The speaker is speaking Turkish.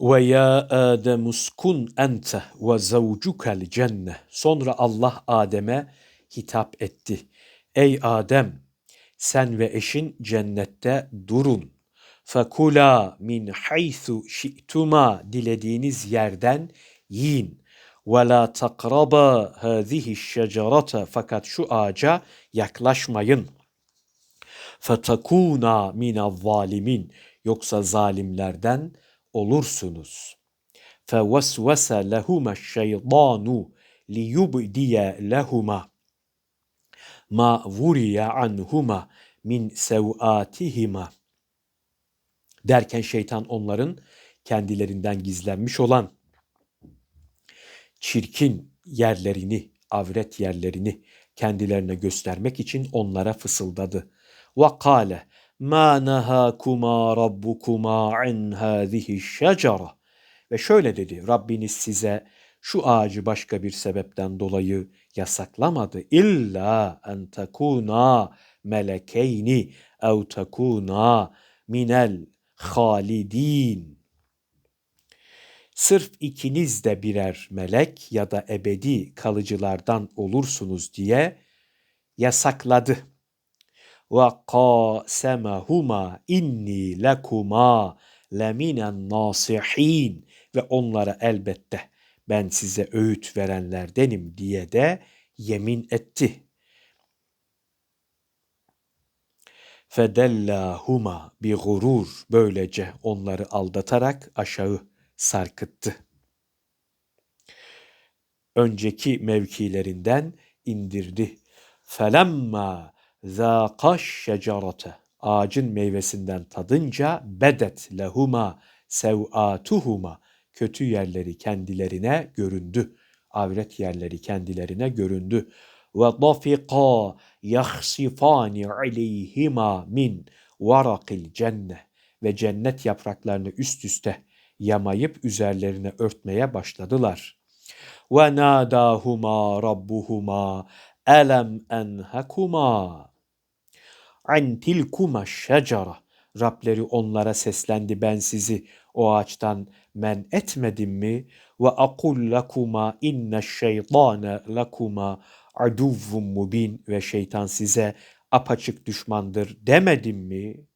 Ve ya Adem uskun ente ve zavcukel cenne. Sonra Allah Adem'e hitap etti. Ey Adem sen ve eşin cennette durun. Fekula min haythu şi'tuma dilediğiniz yerden yiyin. Ve la takraba hâzihi şecerete fakat şu ağaca yaklaşmayın. Fetekûna minel zalimin yoksa zalimlerden olursunuz. Fevesvese lehuma şeytanu liyubdiye lehuma ma vuriye anhuma min sev'atihima derken şeytan onların kendilerinden gizlenmiş olan çirkin yerlerini, avret yerlerini kendilerine göstermek için onlara fısıldadı. Ve kâle ma nahakuma rabbukuma an hâzihi şecera ve şöyle dedi Rabbiniz size şu ağacı başka bir sebepten dolayı yasaklamadı. İlla en tekuna melekeyni ev tekuna minel halidin. Sırf ikiniz de birer melek ya da ebedi kalıcılardan olursunuz diye yasakladı. Ve qasemahuma inni lekuma leminen nasihin ve onlara elbette ben size öğüt verenlerdenim diye de yemin etti. Fedellahuma bi gurur böylece onları aldatarak aşağı sarkıttı. Önceki mevkilerinden indirdi. Felemma zâkaş şecerete ağacın meyvesinden tadınca bedet lehuma sev'atuhuma kötü yerleri kendilerine göründü. Avret yerleri kendilerine göründü. Ve dafika yahsifani aleyhima min varakil cenne ve cennet yapraklarını üst üste yamayıp üzerlerine örtmeye başladılar. Ve nadahuma rabbuhuma elem enhakuma an tilkuma şecera Rableri onlara seslendi ben sizi o ağaçtan men etmedim mi? Ve akul lekuma inne şeytane lekuma aduvvun mubin ve şeytan size apaçık düşmandır demedim mi?''